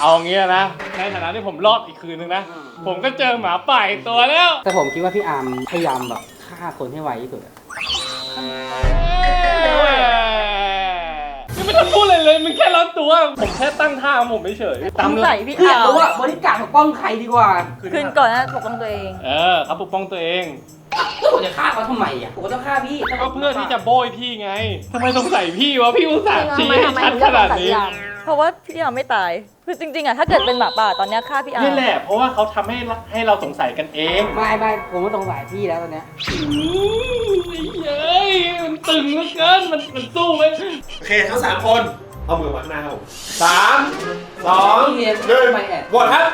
เอางี้นะ ในฐานะที่ผมรอดอีกคืนนึงนะ ผมก็เจอหมาป่าอีกตัวแล้ว แต่ผมคิดว่าพี่อาร์มพยายามแบบฆ่าคนให้ไวที่สุดอะยังไม่ต้องพูดเลยเลยมึงแค่ร้อนตัว ผมแค่ตั้งท่าของผมเฉยๆตามสงหลัสักยพี่คืออยากอารู้ว่าบริการปกป้องใครดีกว่าคืนก่อนนะปกป้องตัวเอง เออเขาปกป้องตัวเอง แล้วผมจะฆ่าเขาทำไมอะผมก็ต้องฆ่าพี่ก็เพื่อที่จะโบยพี่ไงทำไมต้องใส่พี่วะ พี่อุตส่าห์ชี้ทำไมให้ทำไมชัดถึงขเลือกนาดสัญนี้ญาณ เพราะว่าพี่อาร์มไม่ตาย คือจริงๆอะถ้าเกิดเป็นหมาป่าตอนเนี้ยฆ่าพี่อาร์นี่มแหละ เพราะว่าเขาทำให้เราให้เราสงสัยกันเองไม่ไม่ผมไม่ตรงสายพี่แล้วตอนเนี้ยเย้ยมันตึงเหลือเกิน มันมันสู้ไหมโอเคทั้งสามคน เอามือมาข้างหน้าครับผมสามสองพี่เรียนหนึ่งไปแอบโหวตครับ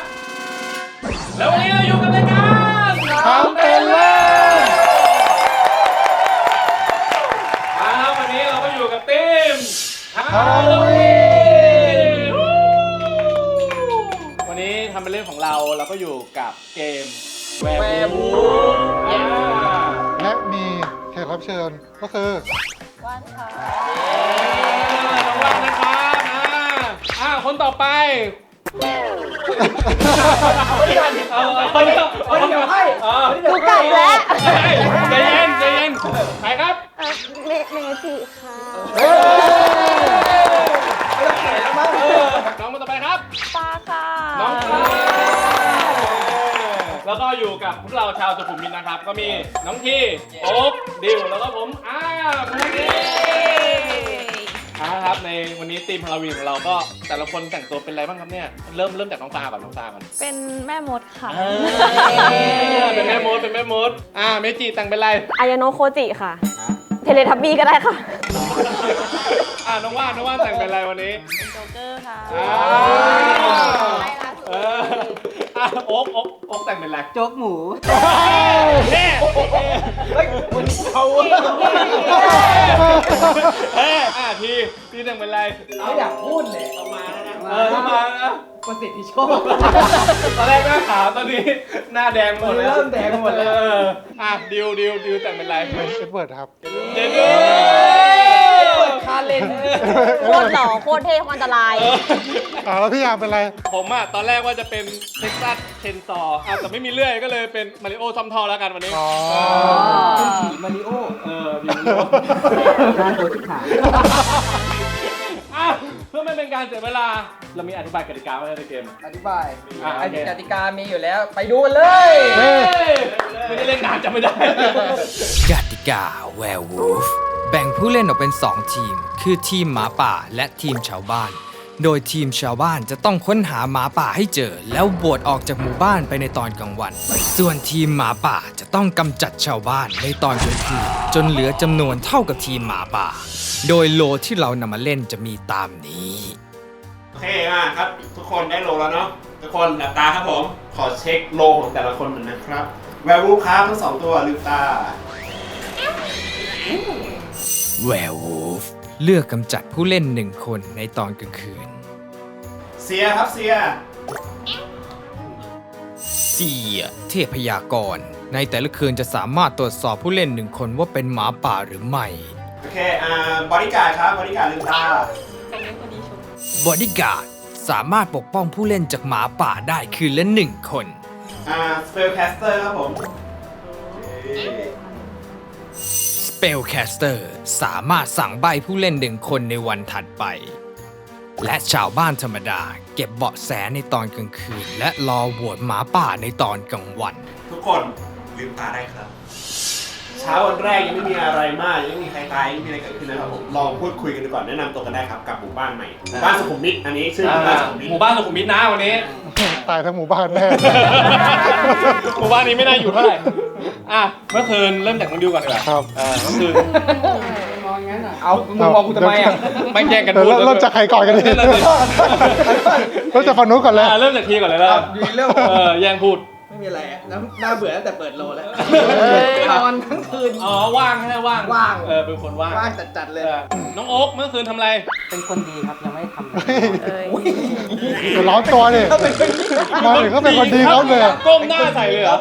แล้ววันนี้เราอยู่กับรายการทำเป็นเลยอ่าครับวันนี้เราก็อยู่กับทีมฮาโลวี เป็นเรื่องของเราเราก็อยู่กับเกมแวร์บูฟและมีแขกรับเชิญก็คือ ว่านค่ะน้องวันนะครับอ่าอ่าคนต่อไปเอาเอาเอาเอาเอาเดี๋ยวให้เอาดูกลับแล้วใจเย็นใจเย็นใครครับ เอ่อเมเมจิค่ะน้องคนต่อไปครับปลาค่ะ น้องปลาแล้วก็ อยู่กับพวกเราชาวสุขุมวิทนะครับ ก็มีน้องทีโอ๊คดิวแล้วก็ผมอ้าวคุณนี่อ่าครับในวันนี้ทีมฮาโลวีนของเราก็แต่ละคนแต่งตัวเป็นอะไรบ้างครับเนี่ยเริ่มเริ่มจากน้องปลาก่อนน้องปลาก่อนเป็นแม่มดค่ะเออเป็นแม่มดเป็นแม่มดอ่าเมจิแต่งเป็นอะไรอายาโนะโคจิค่ะ เทเลทับบี้ก็ได้ค่ะอ่าน้องว่านน้องว่านแต่งเป็นอะไรวันนี้เป็นโจ๊กเกอร์ค่ะ อ่าเอออะโอ๊กโอ๊กโอ๊กแต่งเป็นอะไรโจ๊กหมู เน่เฮ้ยวันนี้เขาเฮ้ยอะทีพี่แต่งเป็นอะไรเขาอยากพูดเลยเอามาแล้วนะเออมานะ ประสิทธิโชค ตอนแรกหน้าขาวตอนนี้หน้าแดงหมดแล้วเริ่มแดงหมดแล้ว เอออะดิวดิวดิวแต่งเป็นอะไรเป็นเอ็ดเวิร์ดครับเจนนี่คาเลนโคตรหล่อโคตรเท่โคตรอันตราย อ่าแล้วพี่อาร์มเป็นอะไร ผมอะตอนแรกว่าจะเป็นเท็กซัสเชนซออะแต่ไม่มีเลื่อยก็เลยเป็นมาริโอซอมทอแล้วกันวันนี้ อ๋อมาริโอ เออดิวดิวร้านโดชิขายอะเพื่อไม่เป็นการเสียเวลา เรามีอธิบายกติกาไว้ในเกม อธิบายอะโอเค กติกามีอยู่แล้ว ไปดูกันเลย เฮ้ย ไม่ได้เล่นนานจำไม่ได้ กติกา Werewolf แบ่งผู้เล่นออกเป็น 2 ทีม คือทีมหมาป่าและทีมชาวบ้าน โดยทีมชาวบ้านจะต้องค้นหาหมาป่าให้เจอ แล้วโบดออกจากหมู่บ้านไปในตอนกลางวัน ส่วนทีมหมาป่าจะต้องกำจัดชาวบ้านในตอนกลางคืนจนเหลือจำนวนเท่ากับทีมหมาป่า โดยโลที่เรานำมาเล่นจะมีตามนี้โอเคมาครับ ทุกคนได้โลแล้วเนาะทุกคนหลับตาครับผม ขอเช็คโลของแต่ละคนหน่อยนะครับ แวร์วูฟครับทั้งสองตัวลืมตา Werewolf เลือกกำจัดผู้เล่นหนึ่งคนในตอนกลางคืน เสียครับเสีย เสียเทพยากร ในแต่ละคืนจะสามารถตรวจสอบผู้เล่นหนึ่งคนว่าเป็นหมาป่าหรือไม่ โอเค อ่า บริการดครับ บริการดลืมตา บอดี้การ์ดสามารถปกป้องผู้เล่นจากหมาป่าได้คืนละหนึ่งคน อ่า สเปลแคสเตอร์ครับผมโอเค Spellcaster สามารถสั่งใบผู้เล่นหนึ่งคนในวันถัดไป และชาวบ้านธรรมดา เก็บเบาะแสในตอนกลางคืน และรอโหวตหมาป่าในตอนกลางวัน ทุกคนลืมตาได้ครับ เช้าวันแรกยังไม่มีอะไรมากยังไม่มีใครตายยังไม่มีอะไรเกิดขึ้นนะครับผมลองพูดคุยกันดูก่อนแนะนำตัวกันได้ครับกับหมู่บ้านใหม่หมู่บ้านสุขุมวิทอันนี้ชื่อหมู่บ้านสุขุมวิทหมู่บ้านสุขุมวิทนะวันนี้ ตายทั้งหมู่บ้านแน่ หมู่บ้านนี้ไม่น่าอยู่เท่าไหร่ อะ เมื่อคืนเริ่มจากน้องดิวก่อนดีกว่าครับเออเมื่อคืนมองงั้นอะเอามึงมองกูทำไมอะไม่แย่งกันเดี๋ยวพูดเริ่มจากใครก่อนกันดีนั่นน่ะสิเริ่มจากฝั่งนู้นก่อนเลยอะเริ่มจากทีก่อนเลยแล้วกันดีเริ่ม เออแย่งพูดไม่มีอะไรอะน้ำน่าเบื่อตั้งแต่เปิดโลแล้วย นอนทั้งคืน อ๋อว่างแค่ว่างว่าง เออเป็นคนว่างว่างจัดๆเลย เออน้องโอ๊กเมื่อคืนทำอะไร เป็นคนดีครับยังไม่ทำอะไรเอ้ยเดี๋ยวร้อนตัวดิมาถึงก็เป็นคนดีเขาเลยก้มหน้าใส่เลยเหรอ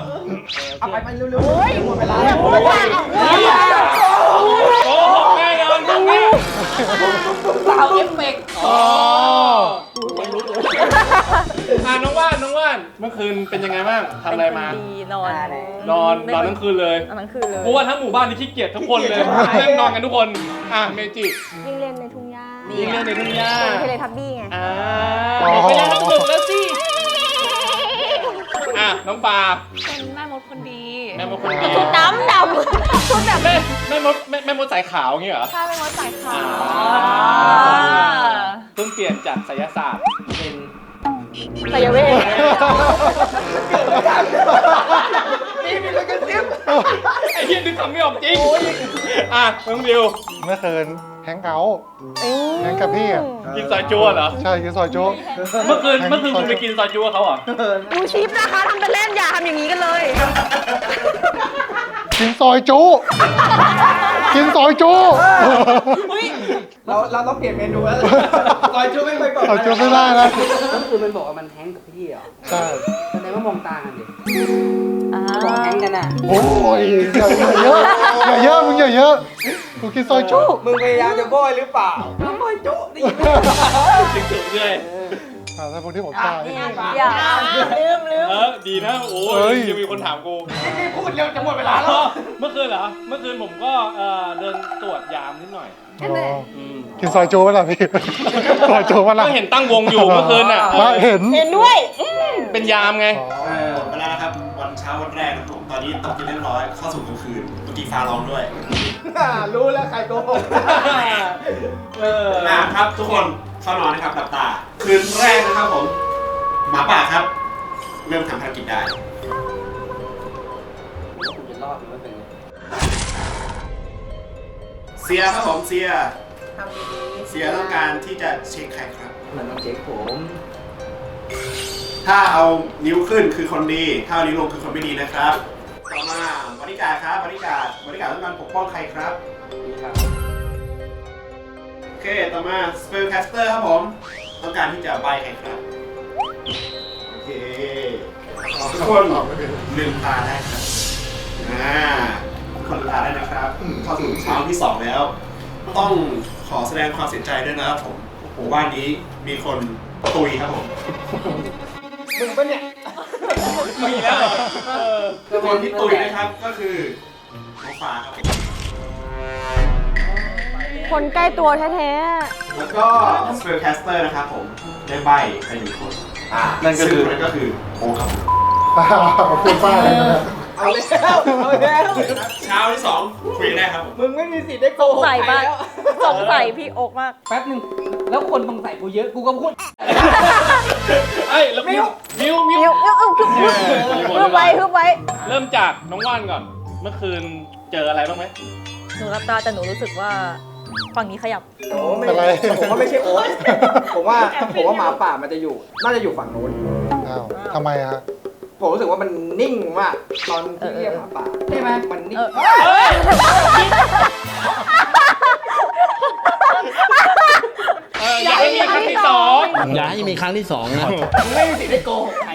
เอาไปไปเร็วๆหมดเวลาแล้วโกหกแน่นอนตรงนี้ สาวเอฟเฟกต์อ๋ออะน้องว่านน้องว่านเมื่อคืนเป็นยังไงบ้างทำอะไรมา เป็นคนดีนอนนอนไม่นอนทั้งคืนเลยนอนทั้งคืนเลยกูว่าทั้งหมู่บ้านนี่ขี้เกียจทุกคนเลยเล่นนอนกันทุกคน อะเมจิวิ่งเล่นในทุ่งหญ้ายิงเล่นในทุ่งหญ้าเป็นเทเลทับบี้ไงอ่าไม่ได้ต้องฝึกแล้วสิ อะน้องปลาเป็นแม่มดคนดีแม่มดคนดีชุดดำดำชุดแบบแม่แม่มดแม่แม่มดสายขาวอย่างงี้เหรอถ้าแม่มดสายขาวเพิ่งเปลี่ยนจากไสยศาสตร์เป็นสายเวทนี่มีอะไรกันซิบไอ้เหี้ยนึกคำไม่ออกจริงอะน้องดิวเมื่อคืน แฮงเอาท์แฮงกับพี่อะกินซอยจัวเหรอ ใช่กินซอยจุเมื่อคืนเมื่อคืนคุณไปกินซอยจัวเขาเหรอ ดูชิปนะคะทำเป็นเล่นอย่าทำอย่างนี้กันเลย กินซอยจุ กินซอยจุ เราเราต้องเปลี่ยนเมนูแล้วซอยจูไม่ไปก่อนซอยจุไม่ได้นะ ก็คือมันบอกว่ามันแฮงกับพี่เหรอใช่แสดงว่ามองตากันดิอ่าบอกแฮงกันอะ โอ้ยอย่าเยอะอย่าเยอะมึงอย่าเยอะ กูกินซอยจุมึงพยายามจะโบยหรือเปล่าโบยจุได้ยินไหมถึงถึงเลยอ่าถ้าพวกที่ผมตาย อย่าลืมลืมเออดีนะโอ้เฮ้ย ยยังมีคนถามกูนี่พูดเร็วจะหมดเวลาแล้วเมื่อคืนเหรอเมื่อคืนผมก็เอ่อเดินตรวจยามนิดหน่อยอ๋ออืมกินซอยจุป่ะล่ะพี่ ซอยจุป่ะล่ะก็เห็นตั้งวงอยู่เมื่อคืนน่ะว่าเห็น เห็นด้วยเป็นยามไงอ๋อหมดเวลาแล้วครับวันเช้าวันแรกนะครับผมตอนนี้ตกกินเรียบร้อยเข้าสู่กลางคืนดนตรีฟ้าร้องด้วย รู้แล้วใครโกหกเอออะครับทุกคนเข้านอนนะครับหลับตา คืนแรกนะครับผม หมาป่าครับ เริ่มทำภารกิจได้ คุณจะรอดหรือไม่เป็นไงเสียครับผมเสีย ทำดีๆเสียต้องการที่จะเช็คใครครับเหมือนน้องเจ๊กผมถ้าเอานิ้วขึ้นคือคนดี ถ้าเอานิ้วลงคือคนไม่ดีนะครับ ต่อมาบริการครับบริการบริการต้องการปกป้องใครครับดีครับโอเคต่อมา Spellcaster ครับผมต้องการที่จะใบใครครับโอเคทุกคนลืมตาได้ครับอ่าทุกคนลืมตาได้นะครับเข้าสู่เช้าที่สองแล้ว ต้องขอแสดงความเสียใจด้วยนะครับผมหมู่บ้านนี้มีคนตุยครับผมมึงปะเนี่ย มีแล้วเหรอเออคนที่ตุยนะครับก็คือน้องฟ้าครับผมคนใกล้ตัวแท้แล้วก็ Spellcaster นะครับผมได้ใบไปหนึ่งคนอ่านั่นก็คือ ซึ่งนั่นก็คือโอครับผมป้าพูดป้าเลยนะ เอาแล้วเอาแล้วเช้าที่สองคุยกันได้ครับผมมึงไม่มีสิทธิ์ได้โกหกใส่ใครมากแล้วสงสัยพี่โอ๊กมาก แป๊บหนึงแล้วคนสงสัยกูเยอะกูก็พูดเอ้ยแล้วมิวมิวๆมิเดี๋วยวเดี๋ยวเดี๋ยวฮึบฮึบไว้ฮึบไว้เริ่มจากน้องว่านก่อน เมื่อคืนเจออะไรบ้างไหมหนูรับตาแต่หนูรู้สึกว่าฝั่งนี้ขยับ โอ้ไม่อะไร ผมว่าไม่ใช่โอ๊ตผมว่าผมว่าหมาป่ามันจะอยู่ น่าจะอยู่ฝั่งนู้นอ้าวทำไมฮะ ผมรู้สึกว่ามันนิ่งมากตอนที่เรียกหมาป่าใช่ไหมมันนิ่งเออเฮ้ยเอออยากให้มีครั้งที่สองอย่าให้มีครั้งที่สองนะมึงไม่มีสิทธิ์ได้โกหกใคร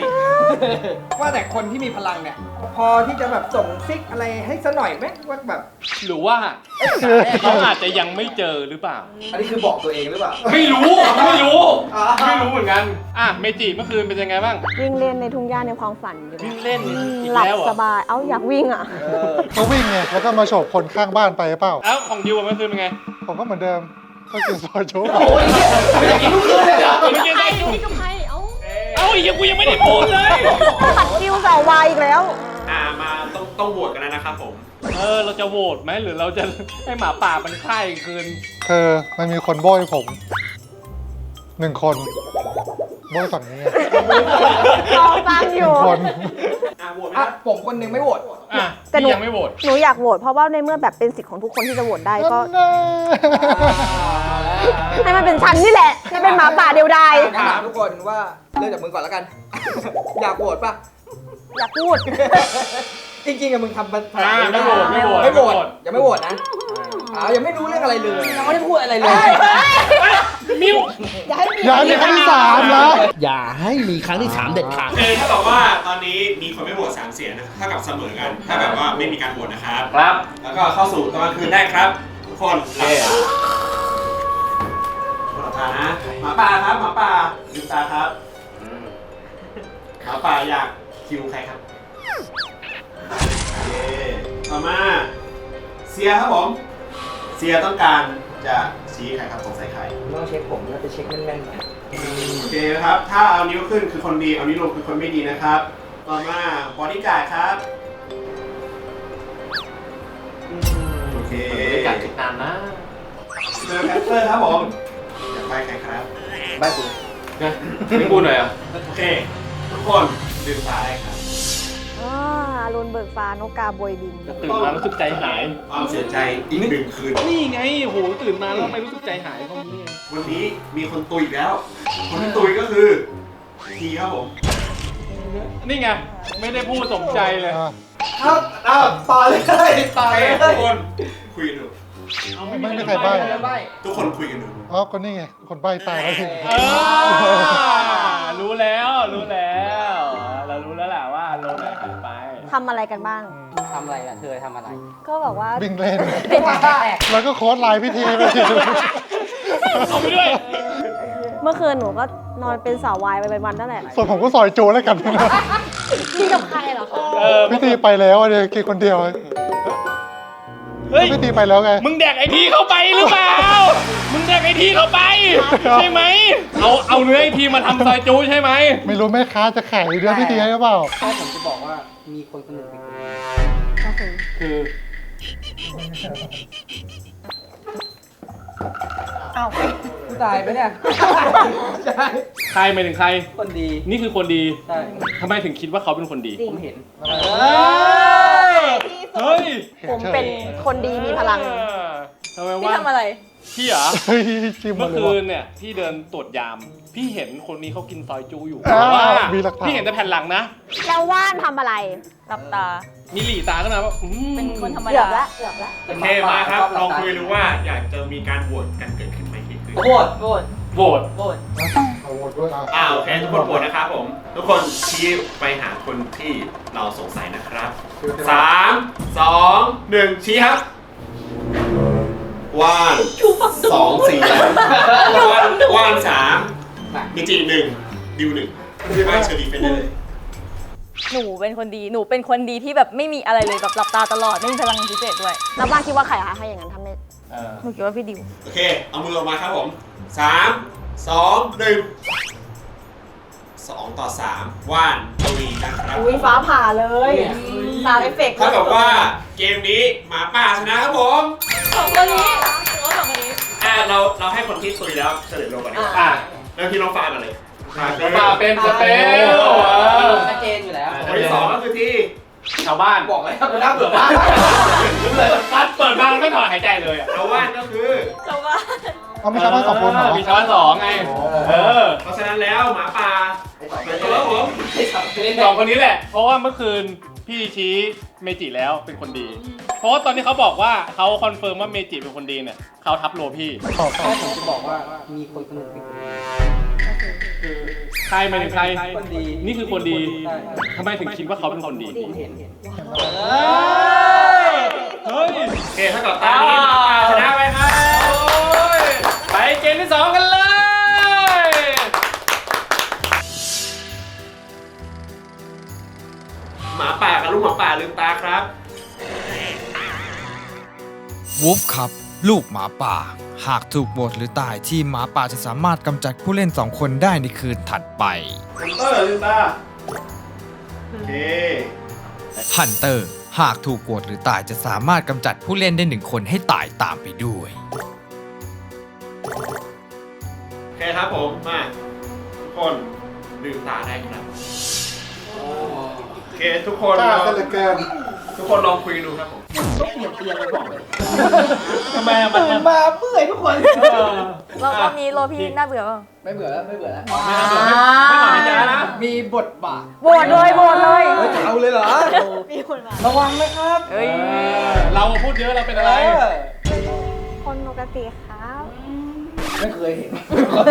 ว่าแต่คนที่มีพลังเนี่ย พอที่จะแบบส่งซิกอะไรให้ซะหน่อยไหมว่าแบบ หรือว่าเขาอาจจะยังไม่เจอหรือเปล่า อันนี้คือบอกตัวเองหรือเปล่า ไม่รู้ ไม่รู้อ่าไม่รู้เหมือนกัน อะเมจิเมื่อคืนเป็นยังไงบ้าง วิ่งเล่นในทุ่งหญ้าในความฝันอยู่วิ่งเล่นอีกหลับแล้วเหรสอบาย เอ้าอยากวิ่งอะก็วิ่งไงแล้วก็มาโฉบคนข้างบ้านไปเปล่า เอ้าของดิวอะเมื่อคืนเป็นไง ผมก็เหมือนเดิม ก็กินซอยจุไม่ได้กินทุกคืนเลยเหรอเมื่อกี้ได้ดูนี่ก็ใครเอ้าเอ้าอีกยังกูยังไม่ได้พูดเลย ตัดคิวสาววายอีกแล้ว อ่ามาต้องต้องโหวตกันแล้วนะครับผม เออ เราจะโหวตไหมหรือเราจะให้หมาป่ามันฆ่าอีกคืนคือมันมีคนโบยผมหนึ่งคนโบยฝั่งนี้ไงรอฟังอหยู่นึ่งคน อ่าโหวตไหมอะครับผมคนหนึ่งไม่โหวตอะแต่หนู พี่ยังไม่โหวตหนูอยากโหวตเพราะว่าในเมื่อแบบเป็นสิทธิ์ของทุกคนที่จะโหวตได้ก็ ให้มันเป็นฉันนี่แหละให้เป็นหมาป่าเดียวดายงั้นถามทุกคนว่าเริ่มจากมึงก่อนแล้วกัน อยากโหวตปะอยากพูด จริงๆอะมึงทำมันอ่าไม่โหวตไม่โหวตไม่โหวตยังไม่โหวตนะอ่ายังไม่รู้เรื่องอะไรเลยยังไม่ได้พูดอะไรเลย มิวอย่าให้มีอย่ามีครั้งที่สามนะอย่าให้มีครั้งที่สามเด็ดขาด คือถ้าบอกว่าตอนนี้มีคนไม่โหวตสามเสียงนะเท่ากับเสมอกัน ถ้าแบบว่าไม่มีการโหวตนะครับ ครับ แล้วก็เข้าสู่ตอนกลางคืนได้ครับ ทุกคนหลับตาหลับ ตานะหมาป่าครับหมาป่าลืมตาครับหมาป่าอยากคิวใครครับโอเคต่อมา เสียครับผม เสียต้องการจะชี้ใครครับสงสัยใคร ต้องเช็คผมแล้วจะเช็คแน่นๆหน่อยโอเคครับ ถ้าเอานิ้วขึ้นคือคนดี เอานิ้วลงคือคนไม่ดีนะครับ ต่อมาบอดี้การ์ดครับโอเคการติดนานนะเจอแคปเตอร์ครับผม อยากไปใครครับบ้านกูไม่พูดหน่อยอะ โอเค ทุกคนลืมตาได้ครับอ่าอรุณเบิกฟ้านกกาบวยบิน ตื่นมารู้สึกใจหาย ความเสียใจอีกหนึ่งคืน นี่ไงโหตื่นมาแล้วทำไม่รู้สึกใจหายเขานี้วันนี้มีคนตุยอีกแล้ว คนที่ตุยก็คือทีครับผม นี่ไง ไม่ได้พูดสมใจเลยอะครับเอาต่อเลยต่อโอเลเคยทุกคนคุยกันดู ไม่มีใครใบ้ ใบทุกคนคุยกันดูอ๋อก็นี่ไง คนใบ้ตายแล้วสิเออรู้แล้วรู้แล้ว เรารู้แล้วแหละว่าโลไหนหายไป ทำอะไรกันบ้าง ทำอะไรล่ะเธอทำอะไร ก็บอกว่าวิ่งเล่น เป็นแล้วก็โค้ดไลน์พิธีไปเอาไปด้วยเมื่อคืนหนูก็นอนเป็นสาววายไปเป็นวันนั่นแหละ ส่วนผมก็ซอยโจแล้วกันกินกับใครเหรอคะเออพิธีไปแล้วอะเดี๋ยวกินคนเดียว เฮ้ยพิธีไปแล้วไง มึงแดกไอทีเข้าไปหรือเปล่า มึงแดกไอทีเข้าไป ใช่ไหม เอาเอาเนื้อไอทีมาทำซอยจูใช่ไหม ไม่รู้แม่ค้าจะขายเรื่องพิธีให้หรือเปล่าแค่ผมจะบอกว่ามีคนคนหนึ่งเป็นคนดีก็คือคืออ้าว กูตายไปเนี่ย ใช่ใครหมายถึงใคร คนดี นี่คือคนดีใช่ทำไมถึงคิดว่าเขาเป็นคนดีจริงผมเห็นเฮ้ยผมเป็นคนดีมีพลัง ทำไมพี่ว่าทำอะไร พี่เหรอ เฮ้ยจิ้มหมเมื่ดอเลยคืว่ะนเนี่ยพี่เดินตรวจยาม พี่เห็นคนนี้เขากินซอยจูอยู่อ่าแต่ว่ามีหลักฐาน พี่เห็นแต่แผ่นหลังนะ แล้วว่านทำอะไร หลับตา มีหลีตาขึ้นมาว่าอืม เป็นคนธรรมเกือบดาละเกือบละ โอเคมาครับ ลองคุยดูว่าอยากจะมีการโหวตกันเกิดขึ้นไหมที่คือ โหวตโหวตโหวตโหวตเอาหมดด้วยอะอ่าโอเคทุกคนโหวตนะครับผม ทุกคนชี้ไปหาคนที่เราสงสัยนะครับสามสองหนึ่งชี้ครับว่านสองสี่ว่านว่านสามมีจีหนึ่งดิวหนึ่งว่านเชอรี่เป็นได้เลยหนูเป็นคนดี หนูเป็นคนดีที่แบบไม่มีอะไรเลยแบบหลับตาตลอด ไม่มีพลังพิเศษด้วย แล้วบ้านคิดว่าใครคะถ้าอย่างนั้นทำได้หนูคิดว่าพี่ดิว โอเค เอามือออกมาครับผมสามสองหนึ่งสองต่อสามว่านตวีนะครับอุ้ยฟ้าผ่าเลยตาเอฟเฟกต์เท่ากับว่าเกมนี้หมาป่าชนะครับผมสองคนนี้หนูว่าสองคนนี้ อ่าเราเราให้คนที่ตุยแล้วเฉลยลงก่อนดีกว่าอะเริ่มที่น้องฟ้ากันเลยฟ้ามาเป็นสเปล ชัดเจนอยู่แล้ว คนที่สองก็คือที่ ชาวบ้านบอกเลยครับน่าเบื่อมากปัดเปิดมาแล้วไม่ถอนหายใจเลยอะเอาว่านก็คือชาวบ้านเอาไม่ใช่ว่าสองคนเหรอมีชาวบ้านสองไงเออเพราะฉะนั้นแล้วหมาป่าเป็นตัวครับผมสองคนนี้แหละ เพราะว่าเมื่อคืนพี่ชี้เมจิแล้วเป็นคนดี เพราะว่าตอนที่เขาบอกว่าเขาคอนเฟิร์มว่าเมจิเป็นคนดีเนี่ยเขาทับโลพี่ขอขอแค่ผมจะบอกว่ามีคนคนหนึ่งเป็นคนดี ใครหมายถึงใคร คนดี นี่คือคนดีใช่ทำไมถึงคิดว่าเขาเป็นคนดีผมเห็นเห็นเฮ้ยโอเคถ้ากับตานี้หมาป่าชนะไปครับไปเกมที่สองกันเลย หมาป่ากับลูกหมาป่าลืมตาครับ วูฟครับ ลูกหมาป่า หากถูกโหวตหรือตายทีมหมาป่าจะสามารถกำจัดผู้เล่นสองคนได้ในคืนถัดไปฮันเตอร์ลืมตาโอเคฮันเตอร์หากถูกโหวตหรือตายจะสามารถกำจัดผู้เล่นได้หนึ่งคนให้ตายตามไปด้วยโอเคครับผม มาทุกคนลืมตาได้ครับโอเคทุกคนกล้าลองซะเหลือเกิน ทุกคนลองคุยดูครับผม ต้องเปลี่ยนเตียงเลยบอกเลยทำไมอะมันตื่นมาเมื่อยทุกคน รอบรอบนี้โลพี่น่าเบื่อเปล่าไม่เบื่อแล้วไม่เบื่อแล้ว ไม่ถอนหายใจนะมีบทบาทโหวตเลยโหวตเลย เฮ้ยจะเอาเลยเหรอ มีคนมาระวังนะครับเฮ้ย เราพูดเยอะเราเป็นอะไร คนปกติครับไม่เคยเห็น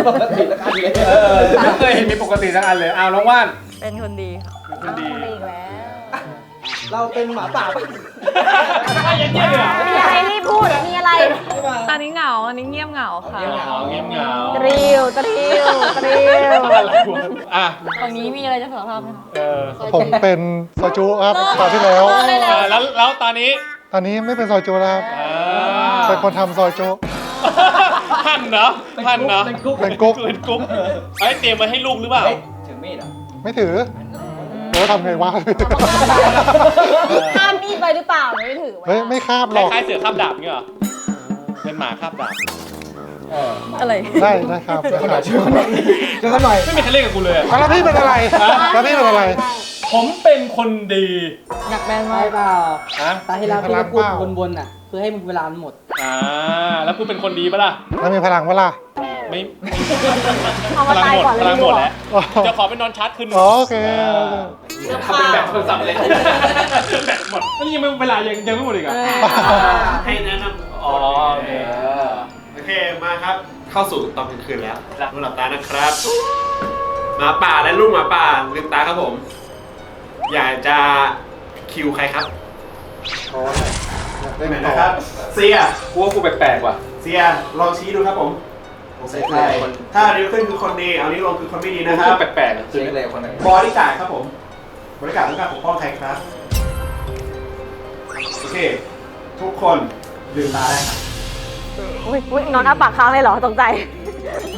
ปกติละกันเลยไม่เคยเห็นมีปกติสักอันเลยอ้าวน้องว่านเป็นคนดีเป็นคนดี เราเป็นหมาป่าปะไม่ยังเงียบเลยเหรอมีอะไรรีบพูด มีอะไร ตอนนี้เหงาอันนี้เงียบเหงาค่ะ เงียบเหงาเงียบเหงาตริวตริวตริวอะฝั่งนี้มีอะไรจะสารภาพไหมคะเออผมเป็นซอยจูครับตอนที่แล้ว เออแล้วแล้วตอนนี้ตอนนี้ไม่เป็นซอยจูแล้วครับอ่าเป็นคนทำซอยจู หั่นเนาะหั่นเนาะเป็นกุ๊กเป็นกุ๊ก เป็นกุ๊กไอ้ยเตรียมมาให้ลูกหรือเปล่า เฮ้ยถือมีดเหรอไม่ถือ โอ้ทำไงวะข้ามมีดไปหรือเปล่าไม่ถือเฮ้ยไม่คาบคหรอกล้ายๆเสือคาบดาบเงี้ยเหรอเป็นหมาคาบดาบอะไร ได้ได้ครับได้ครับเจอกันหน่อยเจอกันหน่อยไม่มีใครเล่นกับกูเลยอะอะแล้วพี่เป็นอะไรแล้วพี่เป็นอะไร ผมเป็นคนดีอยากแบนใช่มากเปล่าฮะตาที่แล้วมีพพี่ลัก็งพูดเปล่าวนๆน่ะเพื่อให้มึงเวลามันหมด อ่าแล้วกูเป็นคนดีปะล่ะแล้วมีพลังเวลา ไม่เอาพมาลังตายหมดก่อนพเลยลังดีหมกดว่าแล้วจะขอไปนอนชาร์จคืนอ๋อโอเคโอเคทำเป็นแบบโทรศัพท์เลยแบตหมดแล้วยังไม่เวลายังยังไม่หมดอีกเหรอะให้แนะนำอ๋อโอเคโอเคมาครับ เข้าสู่ตอนกลางคืนแล้วลืมหลับตานะครับหมาป่าและลูกหมาป่าลืมตาครับผม อยากจะคิวใครครับได้ไหนนะครับเซียกูว่ากูแปลกๆว่ะเซียลองชี้ดูครับผม เซ็กเลยถ้านิ้วขึ้นคือคนดี เอานิ้วลงคือคนไม่ดีนะคกูรับแปลกๆอะเซ็กเลยคนไหนบริการดครับผม บริการดต้องการปกป้องใครครับ โอเค ทุกคนลืมตาได้ครับอุ๊ยอุ๊ยนอนอ้าปากค้างเลยเหรอตกใจ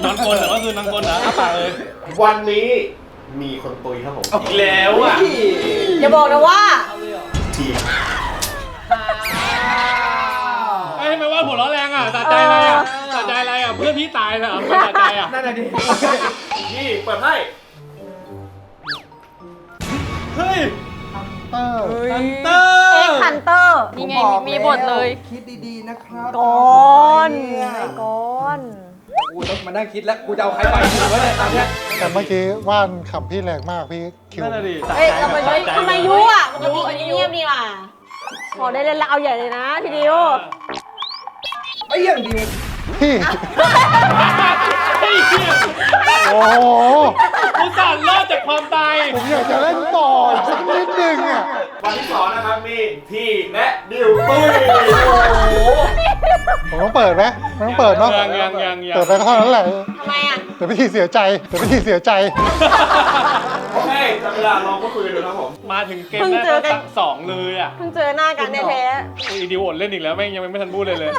นอนกลนเหรอก็คือนอนกลเหรออ้าปากเลยวันนี้มีคนตุยครับผมอีกแล้วอะอย่าบอกนะว่า ทีมไอ้ยทำไมว่าหัวเราะแรงอะสะใจอะไรอะสะใจอะไรอะ เพื่อนพี่ตายเหรอไม่สะใจอะนั่นน่ะดินี่เปิดให้เฮ้ยเออฮันเตอร์เอ็กฮันเตอร์นี่ไงผมบอกมีบทเลยแวคิดดีๆนะครับก่อนเนี่ยก่อนกูต้องมานั่งคิดแล้วกูจะเอาใครไปดีวะเนี่ยตอนเนี้ยแต่เมื่อกี้ว่านขำพี่แรงมากพี่คิวนั่นน่ะดิสะเฮ้ยใจทำไมแบบสะใจทำไมยุอะปกติมันเงียบๆนี่ว่ะพอได้เล่นแล้วเอาใหญ่เลยนะทีเดียวไอ้เหี้ยังดิว พี่เฮ้ยเหี้ยโอ้โหกูสั่นรอดจากความตาย ผมอยากจะเล่นต่ออีกสักนิดนึงอะ วันที่สองนะครับมีที่และดิวตุ้ยผมต้องเปิดไหมมันต้องเปิดเนาะยังยังยังยัง เปิดไปก็เท่านั้นแหละทำไมอะเดี๋ยวพี่ทีเสียใจเดี๋ยวพี่ทีเสียใจ โอเคจับเวลาลองพูดคุยกันดูครับผม มาถึงเกมเพิ่งแรกเจอกันตั้งสองเลยอะเพิ่งเจอหน้ากันแท้อีดิวอดเล่นอีกแล้วแม่งยังไม่ทันพูดเลยเลย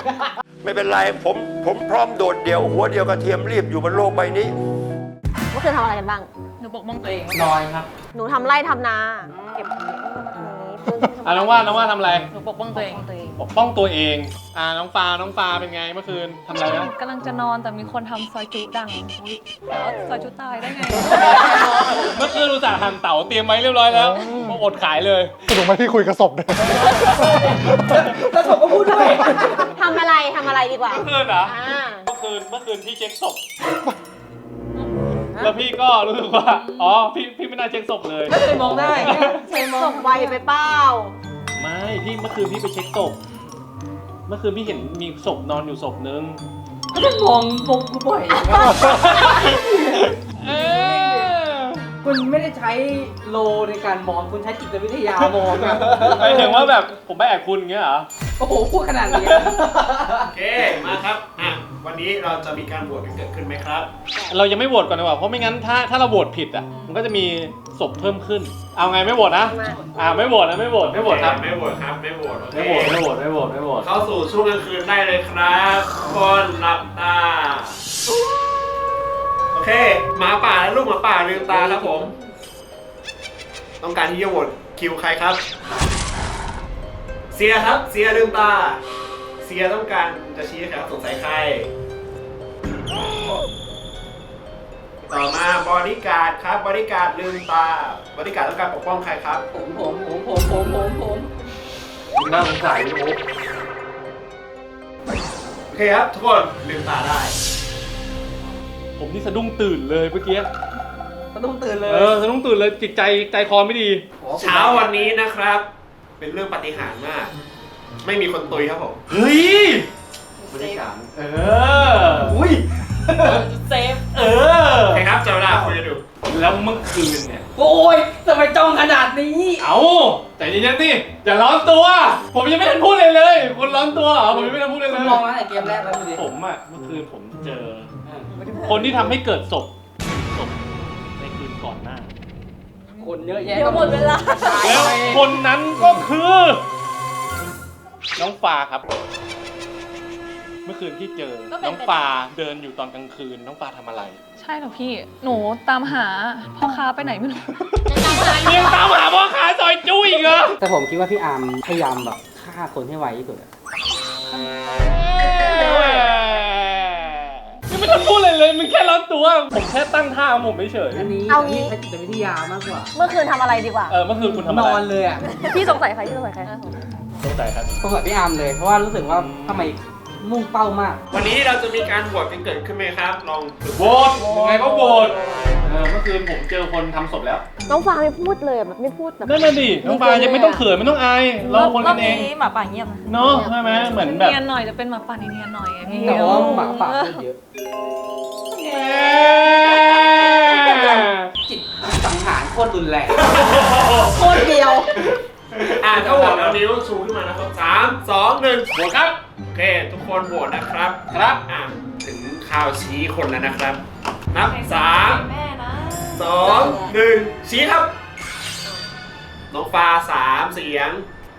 ไม่เป็นไรผม ผมพร้อมโดดเดี่ยว หัวเดียวกระเทียมรีบอยู่บนโลกใบนี้ ๆเมื่อคืนทำอะไรกันบ้าง หนูปกป้องตัวเองนอนครับหนูทำไร่ทำนา เก็บ อะน้องว่าน้องว่าทำอะไร หนูปกป้อง ตัวเองปกป้องตัวเอง อ่าน้องฟ้าน้องฟ้าเป็นไงเมื่อคืนทำอะไรนะกำลังจะนอนแต่มีคนทำซอยจุดังอุ๊ยแล้วซอยจุตายได้ไง เมื่อคืนอุตส่าห์หั่นเต๋าเตรียมไว้เรียบร้อยแล้วอดขายเลย สนุกไหมพี่คุยกับศพเนี่ยแล้วผมก็พูดด้วยทำอะไรทำอะไรดีกว่าเมื่อคืนเหรออ่า เมื่อคืนเมื่อคืนพี่เช็คศพ แล้วพี่ก็รู้สึกว่า อ๋อ พี่พี่ไม่น่าเช็คศพเลย ไม่เคยมองได้เช็คศพไวไปเปล่าไม่ พี่เมื่อคืนพี่ไปเช็คศพ เมื่อคืนพี่เห็นมีศพนอนอยู่ศพนึง ก็มองมองกูบ่อย เออ คุณไม่ได้ใช้โลในการมองคุณใช้จิตวิทยามองอะไปถึงว่าแบบผมไปแอบคุณอย่างเงี้ยเหรอ โอ้โหพูดขนาดนี้ โอเค มาครับอะวันนี้เราจะมีการโหวตกันเกิดขึ้นไหมครับ เรายังไม่โหวตก่อนดีกว่า เพราะไม่งั้นถ้าถ้าเราโหวตผิดอะ มันก็จะมีศพเพิ่มขึ้น เอาไงไม่โหวตนะ อ่าไม่โหวตนะไม่โหวตไม่โหวตครับ ไม่โหวตครับ ไม่โหวตโอเคไม่โหวตไม่โหวตไม่โหวตไม่โหวต เข้าสู่ช่วงกลางคืนได้เลยครับทุกคนหลับตาโอ เคหมาป่าและลูกหมาป่าลืมตาครับผม ต้องการที่จะโหวตคิวใครครับ เสียครับเสียลืมตา เสียต้องการจะชี้ใครครับสงสัยใคร ต่อมาบอดี้การดครับบอดี้การดลืมตาบอดี้การดต้องการปกป้องใครครับ ผมผมผมผมผมผมผมน่าสงสัยโอ้โอเคครับทุกคนลืมตาได้ ผมนี่สะดุ้งตื่นเลยเมื่อกี้ก็ต้องตื่นเลยเออสะดุ้งตื่นเลยจิตใจใจคอไม่ดีเช้าวันนี้นะครับ เป็นเรื่องปาฏิหารย์มาก ไม่มีคนตุยครับผมเฮ้ยบริการเอออุ้ยเซฟเออโอเคครับจะเวลาคุยกันดูแล้วเมื่อคืนเนี่ยโอ้ยทำไมจ้องขนาดนี้ เอาใจเย็นๆสิอย่าร้อนตัว ผมยังไม่ทันพูดเลยเลยคุณร้อนตัวเหรอผมยังไม่ทันพูดเลยคุเลณยมองมาตั้งแต่เกมแรกแล้วดูดิผมอะเมื่อคืนผมเจอ คนที่ทำให้เกิดศพศพในคืนก่อนหน้า คนเยอะแยะเดี๋ยวหมดเวลา แล้วคนนั้นก็คือ น้องฟาครับ เมื่อคืนที่เจอน้องฟาเดินอยู่ตอนกลางคืน น้องฟาทำอะไรใช่เหรอพี่ หนูตามหาพ่อค้าไปไหนไม่รู้ ยังตามหาพ่อค้าซอยจุ้ยอีกเหรอแต่ผมคิดว่าพี่อาร์มพยายามแบบฆ่าคนให้ไวที่สุดอะยังไม่ทันพูดเลยเลยมึงแค่ร้อนตัว ผมแค่ตั้งท่าของผมเฉยอันนี้เอางี้ใช้จิตวิทยามากกว่า เมื่อคืนทำอะไรดีกว่าเออเมื่อคืนคุณทำนอะไรอนเลยอะพี่สงสัยใครพี่สงสัยใคร สงสัยครับ สงสัยพี่อาร์มเลย เพราะว่ารู้สึกว่าทำไม มุ่งเป้ามาก วันนี้เราจะมีการโหวตกันเกิดขึ้นไหมครับ ลองโหวตยังไงก็โหวตเออเมื่อคืนผมเจอคนทำศพแล้วน้องฟางไม่พูดเลยแบบไม่พูดแบบ นั่นน่ะดิน้องฟายังไม่ต้องเขินไม่ต้องอายเราคนกันเองรบนี้หมาป่าเงียบนะเนาะใช่ไหมเหมือนแบบเนียนหน่อยจะเป็นหมาป่าเนียนๆหน่อยไงพี่แต่ว่าหมาป่าพูดเยอะจิตสังหารโคตรรุนแรงโคตรเดียว อ่าถ้าโหวตแล้วนิ้วชูขึ้นมานะครับสามสองหนึ่งโหวตครับ โอเค ทุกคนโหวตนะครับ ครับ อ่าถึงข่าวชี้คนแล้วนะครับ นับสามแม่นะสองหนึ่งชี้ครับ น้องฟ้าสามเสียง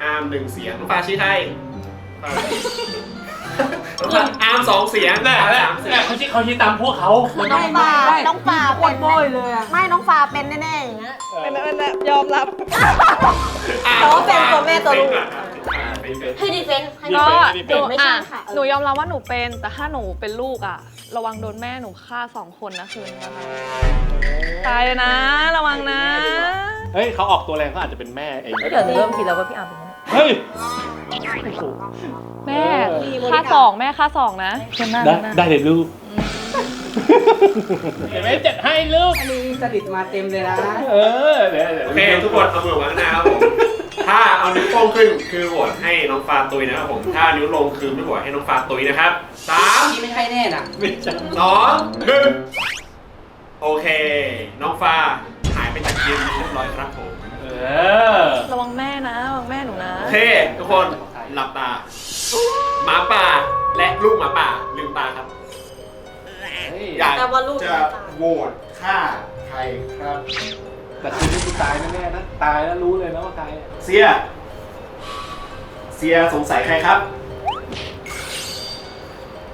อาร์มหนึ่งเสียง น้องฟ้าชี้ใครน้ องฟ้าอาร์มสองเสียงแน่แน่สามเสียแน่งเขาชี้เขาชี้ตามพวกเขาน้องฟาน้องฟาโคเป็ตนรโบยเลยอะไม่น้องฟาเป็นแน่ๆอย่างเงี้ยเป็นเป็นแบบยอมรับแต่ว่าเป็นตัวแม่ตัวลูกเป็นเป็นให้ดีเฟนต์ให้ก็ดีหนูไม่ใช่อะค่ะหนูยอมรับว่าหนูเป็นแต่ถ้าหนูเป็นลูกอะ ระวังโดนแม่หนูฆ่าสองคนนะคืนนี้นะคะตายเลยนะ ระวังนะ เฮ้ยเขาออกตัวแรงเขาอาจจะเป็นแม่เองเดี๋ยวเริ่มคิดแล้วว่าพี่อาร์มเป็นยังไง เฮ้ย แม่เออฆ่าสองแม่ฆ่าสองนะ เช่นหน้าได้หน้าได้เลยลูกเห็นไหมจัดให้ลูก อันนี้จริตมาเต็มเลยนะ เออเดี๋ยวเดี๋ยวโอเคทุกคนเอามือวางหน้าครับผม ถ้าเอานิ้วโป้งขึ้นคือโหวตให้น้องฟาตุยนะครับผม ถ้านิ้วลงคือไม่โหวตให้น้องฟาตุยนะครับสามนี่ไม่ใช่แน่น่ะ ไม่ใช่สองหนึ่งโอเค น้องฟ้าหายไปจากเกมนี้เรียบร้อยครับผมเอ อระวังแม่นะระวังแม่หนูนะ โอเคทุกคนหลับตา หมาป่าและลูกหมาป่าลืมตาครับ อยากแต่ว่าลูกจะโหวตฆ่าใครครับ แต่คืนนี้กูตายแน่ๆนะ ตายแล้วรู้เลยนะว่าใครอะเสีย เสียสงสัยใครครับ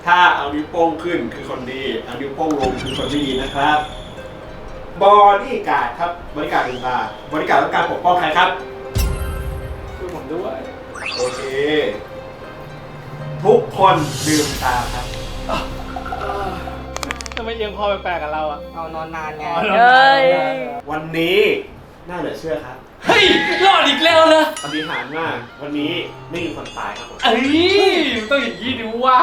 ถ้าเอานิ้วโป้งขึ้นคือคนดี เอานิ้วโป้งลงคือคนไม่ดีนะครับ บอดี้การ์ดครับบริการดลืมตาบริการดต้องการปกป้องใครครับ ช่วยผมด้วยโอเค ทุกคนลืมตาครับทำไมเอียงคอแปลกๆกับเราอะ เอานอนนานไงอ๋อเฮ้ย วันนี้น่าเหลือเชื่อครับเฮ้ยรอดอีกแล้วนะปฏิหารย์มากวันนี้ไม่มีคนตายครับผม เอ้ยมันต้องอย่างนี้ดิว่า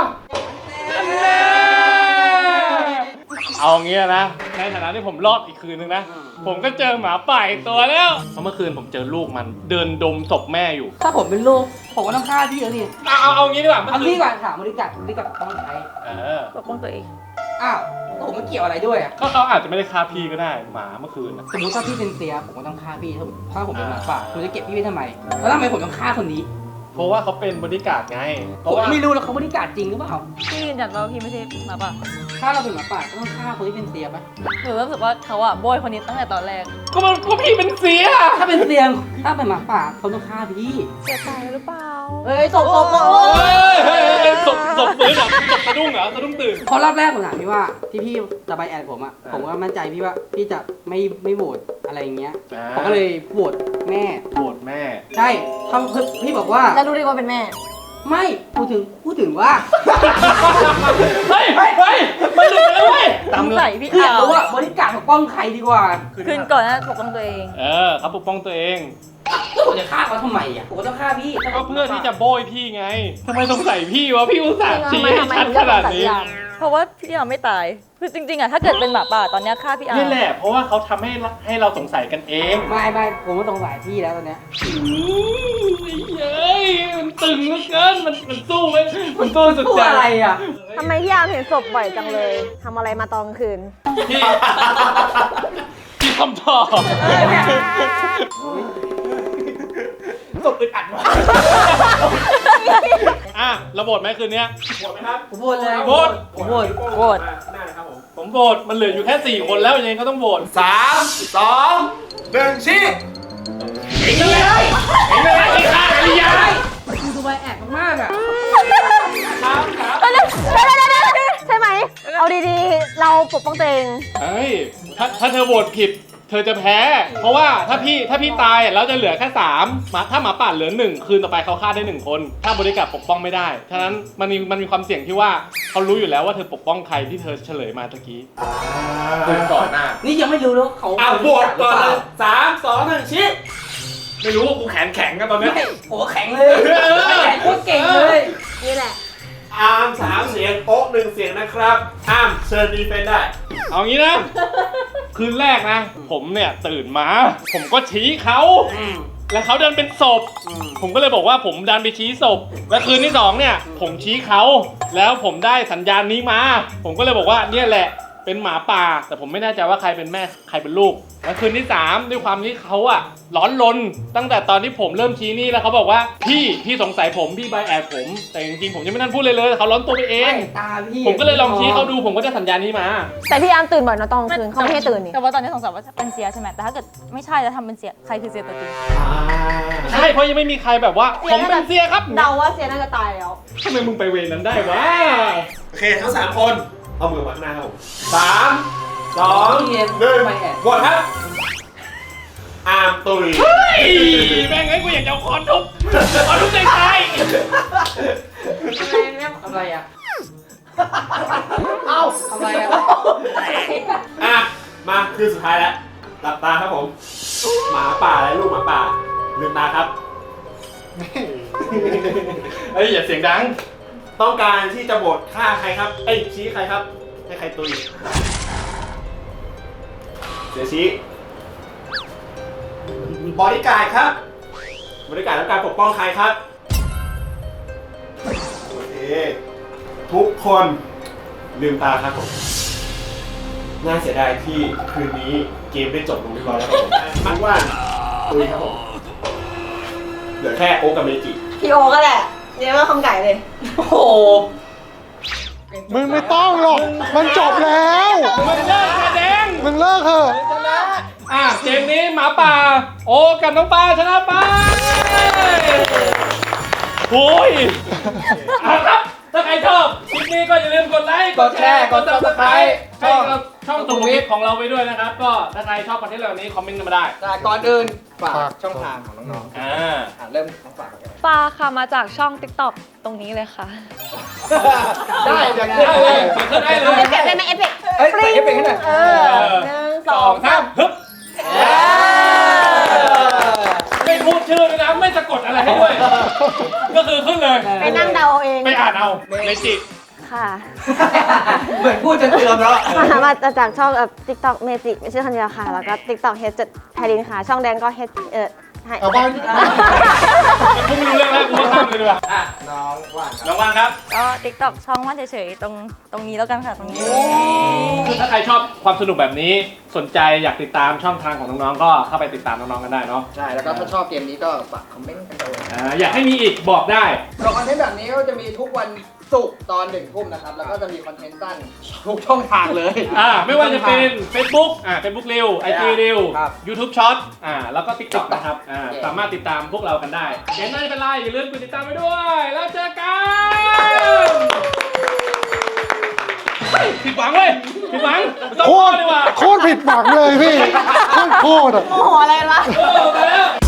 เอางี้นะ ในฐานะที่ผมรอดอีกคืนนึงนะ ผมก็เจอหมาป่าอีกตัวแล้วเพราะเมื่อคืนผมเจอลูกมัน เดินดมศพแม่อยู่ ถ้าผมเป็นลูก ผมก็ต้องฆ่าพี่แล้วดิเอาเอาเอางี้ดีกว่าเมื่อเอาคืพี่นก่อนถามบริการบริการต้องใช้เออ ปกป้องตัวเอง อ้าวแล้วผมไม่เกี่ยวอะไรด้วยอะก็เขาอาจจะไม่ได้ฆ่าพี่ก็ได้หมาเมื่อคืนนะ สมมติถ้าพี่เป็นเสียผมก็ต้องฆ่าพี่ถ้าผมถ้าผมเป็นหมาป่าคุณจะเก็บพี่ไว้ทำไมแล้วทำไมผมต้องฆ่าคนนี้เพราะว่าเขาเป็นบริการดไง เพผราะมว่าไม่รู้แล้วเขาบริการจริงหรือเปล่าพี่ยืนยันว่าพี่ไม่ใช่หมาป่า ถ้าเราเป็นหมาป่าก็ต้องฆ่าคนที่เป็นเสียปะหนูรู้สึกว่าเขาอะโบยคนนี้ตั้งแต่ตอนแรกก็มันก็พี่เป็นเสีย ถ้าเป็นเสียถ้าเป็นหมาป่าเขาต้องฆ่าพี่เสียใจหรือเปล่า เฮ้ยตกตกตกเฮ้ยเฮ้ยเฮ้ยศพศพฟื้นเหรอศพสะดุ้งเหรอสะดุ้งตื่นเพราะรอบแรกผมถามพี่ว่าที่พี่จะไปแอดผมอะผมก็มั่นใจพี่ว่าพี่จะไม่ไม่โหวตอะไรอย่างเงี้ยอ่าผมก็เลยโหวตแม่โกรธแม่ ใช่ถ้าพี่บอกว่า แล้วรู้ได้ว่าเป็นแม่ ไม่พูดถึงพูดถึงว่าเฮ้ย เฮ้ยเฮ้ยมันหลุดไปแล้วเว้ยสงสัยพี่พี่อยาอากวรู้ว่าบริการปกป้องใครดีกว่า คืนก่อนนะปกป้องตัวเอง เออเขาปกป้องตัวเอง แล้วผมจะฆ่าเขาทำไมอะผมก็ต้องฆ่าพี่ถ้าก็เพื่อที่จะโบยพี่ไงทำไมสงสัยพี่วะพี่อุตส่าห์จริชี้งเหรอให้ชัดทำไมขนาดนี้ทำไมถึงเลือกสงสัยยามเพราะว่าพี่อาร์มไม่ตาย คือจริงๆอะถ้าเกิดเป็นหมาป่าตอนเนี้ยฆ่าพี่อาร์นี่มแหละ เพราะว่าเขาทำให้เราให้เราสงสัยกันเองไม่ไม่ผมก็สงสัยพี่แล้วตอนเนี้ยอืมเย้ยมันตึงเหลือเกินมันมันสู้ไหมมันสู้สุดพูดใจอะไรอะทำไมพี่อาร์มเห็นศพบ่อยจังเลยทำอะไรมาตอนกลางคืน พี่พี่คำตอบ ตกอึดอัดว่ะอะเราโหวตไหมคืนเนี้ยโหวตไหมครับผมโหวตเลยโหวตผมโหวตโหวตมาหน้าเลยครับผม ผมโหวตมันเหลืออยู่แค่4คนแล้วยังไงก็ต้องโหวตสามสองหนึ่งชี้เองเลยเองเลยไอ้ข้าไอ้ยายคือดูใบแอบมากๆอะครับครับเดี๋ยวเดี๋ยวเดี๋ยวเดี๋ยวใช่ไหม เอาดีๆ เราปกป้องตัวเอง เฮ้ยถ้าถ้าเธอโหวตผิด เธอจะแพ้ เพราะว่าถ้าพี่ถ้าพี่ตายเราจะเหลือแค่สามหมาถ้าหมาป่าเหลือหนึ่งคืนต่อไปเขาฆ่าได้หนึ่งคน ถ้าบริการปกป้องไม่ได้ฉะนั้นมันมีมันมีความเสี่ยงที่ว่าเขารู้อยู่แล้วว่าเธอปกป้องใครที่เธอเฉลยมาตะกี้คืนก่อนหน้านี่ยังไม่รู้นะว่าเขาอะโหวตก่อนเลยสามสองหนึ่งชี้ไม่รู้ว่ากูแขนแข็งกันตอนเนี้ย ไม่โอ้แข็งเลยแข็งโคตรเก่งเลยนี่แหละ อาร์มสามเสียงโอ๊กหนึ่งเสียงนะครับอาร์มเชิญดีเฟนได้ เอางี้นะ คืนแรกนะ ผมเนี่ยตื่นมา ผมก็ชี้เขาแล้วเขาดันเป็นศพผมก็เลยบอกว่าผมดันไปชี้ศพ และคืนที่สองเนี่ย ผมชี้เขา แล้วผมได้สัญญาณนี้มา ผมก็เลยบอกว่าเนี่ยแหละ เป็นหมาป่า แต่ผมไม่แน่ใจว่าใครเป็นแม่ใครเป็นลูกและคืนที่สามด้วยความที่เขาอะร้อนรนตั้งแต่ตอนที่ผมเริ่มชี้นี่แล้วเขาบอกว่าพี่พี่สงสัยผมพี่ใบแอดผม แต่จริงๆผมยังไม่ทันพูดเลยเลยเขาร้อนตัวไปเอง ตาพี่ผมก็เลยลองชี้เขาดูผมก็ได้สัญญาณนี้มา แต่พี่อาร์มตื่นบ่อยเนอะตอนกลางคืนเขาไม่ให้ตื่นนี่ แต่ว่าตอนนี้สงสัยว่าจะเป็นเสียใช่ไหมแต่ถ้าเกิดไม่ใช่จะทำเป็นเสียใครคือเสียตัวจริงใช่เพราะยังไม่มีใครแบบว่า ผมเป็นเสียครับเดาว่าเสียน่าจะตายแล้วทำไมมึงไปเวรนั้นได้วะโอเคทั้งสามคน เอามือมาข้างหน้าครับผมสามสองนี่หนึ่งใบแอบโหวตครับอาร์มตุยเฮ้ยแม่งไอ้กูอยากจะเอาคอนทุบคอนทุบใจตายทำไรอะเอ้าทำไรอะอะ มาคือสุดท้ายแล้วหลับตาครับผม หมาป่าและลูกหมาป่าลืมตาครับเฮ้ยอย่าเสียงดัง ต้องการที่จะโหวตฆ่าใครครับ เอ้ยชี้ใครครับ ให้ใครตุยเสียชี้บริการดครับ บริการดต้องการปกป้องใครครับ โอเค ทุกคนลืมตาครับผม น่าเสียดายที่คืนนี้เกมได้จบลงเรียบร้อยแล้วครับผมมันว่านตุยครับผม เหลือแค่โอกับเมจิ พี่โอก็แหละ เนี่ยว่าคำไก่เลย โอ้โหมึงไม่ต้องหรอก มันจบแล้วมึงเลิกแสดงมึงเลิกเถอะอะเกมนี้หมาป่า โอ้กับน้องปลาชนะไปโอ้ยเอาครับ ถ้าใครชอบคลิปนี้ก็อย่าลืมกดไลค์กดแชร์กด Subscribe ให้กับช่องสุขุมวิทของเราไปด้วยนะครับ ก็ถ้าใครชอบคอนเทนต์เหล่านี้คอมเมนต์กันมาได้ แต่ก่อนอื่น ฝากฝากช่องทางของน้องอ่าๆอะเริ่มต้องฝากกันปลาค่ะมาจากช่อง TikTok ตรงนี้เลยค่ะได้เดี๋ยวขึ้นได้เลเลยยขึ้นได้เลเอยฟเฟกต์ได้ไหมเอฟเฟกต์เอ้ยใส่เอฟเฟกต์ให้หน่อยเออหนึ่งสสอองงสาสามมฮึบไม่พูดชื่อด้วยนะ ไม่สะกดอะไรให้ด้วย ก็คือขึ้นเลย ไปนั่งเดาเอาเอง ไปอ่านเอา เมจิ ค่ะ เหมือนพูดจนเตือนแล้วมามาจากช่องเอ่อ TikTok เมจิชื่อธัญญาค่ะ แล้วก็ TikTok เฮดจุดไพรินค่ะ ช่องแดงก็เฮดเอ่อให้เอาบ้านกูไม่รู้เรื่องแล้วกูว่าข้ามเลยดีกว่าอะน้องว่างครับน้องว่างครับ ก็ TikTok ช่องว่าเฉยๆตรงตรงนี้แล้วกันค่ะตรงนี้ คือถ้าใครชอบความสนุกแบบนี้ สนใจอยากติดตามช่องทางของน้องๆ ก็เข้าไปติดตามน้องๆ กันได้เนาะใช่ แล้วก็ถ้าชอบเกมนี้ก็ฝากคอมเมนต์กันด้วยอ่าอยากให้มีอีกบอกได้สำหรับคอนเทนต์แบบนี้ก็จะมีทุกวัน ศุกร์ตอนหนึ่งทุ่มนะครับ แล้วก็จะมีคอนเทนต์สั้นทุกช่องทางเลย อ่าไม่ว่าจะเป็น Facebook อ่า Facebook เร็ว IG เร็ว ครับ YouTube Short อ่าแล้วก็ TikTok นะครับอ่าเย้สามารถติดตามพวกเรากันได้เกมไม่เป็นไรอย่าลืมกดติดตามไปด้วย แล้วเจอกันเฮ้ยผิดหวังเว้ยผิดหวังไม่ต้องโคพูดตรดีกว่าโคตรผิดหวังเลยพี่ โคตรโคตรอะโมโหอะไรวะ เออไปแล้ว